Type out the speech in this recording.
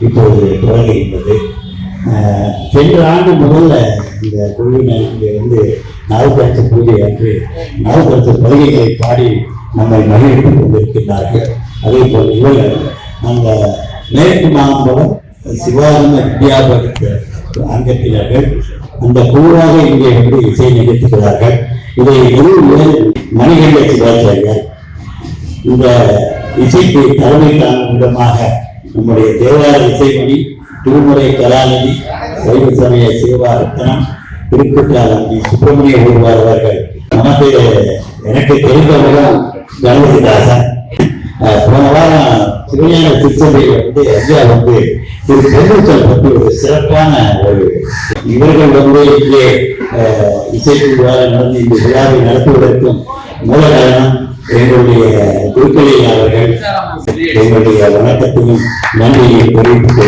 இப்போது தொடங்குகின்றது. அஹ், சென்ற ஆண்டு முதல்ல இந்த குழுவினர் இங்கே வந்து நவகரச பூஜை அன்று நவகரச பகுதிகளை பாடி நம்மை மகிழ்வித்துக் கொண்டிருக்கின்றார்கள். அதே போல் இவர்கள் அந்த மேற்கு மாம்பலம் சிவானந்த வித்யாபட்ட அங்கத்தினர்கள் அந்த குழுவாக இங்கே வந்து இசை நிகழ்த்துகிறார்கள். இதை நிறுவியர் மணிகண்ட சிவாச்சாரியர் இந்த இசைக்கு தலைமை தாங்கும் விதமாக நம்முடைய தேவார இசைமணி திருமுறை கலாநிதி சைவ சமய சேவா ரத்னம் திருக்குற்றாலி சுப்பிரமணிய ஊர்வார் அவர்கள். நமக்கு எனக்கு தெரிந்தவர்கள் கணபதிதாசன் போன வாரம் சிவஞான திருச்சபையில் வந்து ஐயா வந்து திரு பெருமச்சல் பற்றி ஒரு சிறப்பான ஒரு இவர்கள் வந்து இங்கே அஹ், இசைக்குழுவாக நடந்து இந்த விழாவை நடத்துவதற்கும் மூல காரணம் எங்களுடைய குருக்களில் அவர்கள் எங்களுடைய வணக்கத்தையும் நன்றியை தெரிவித்துக்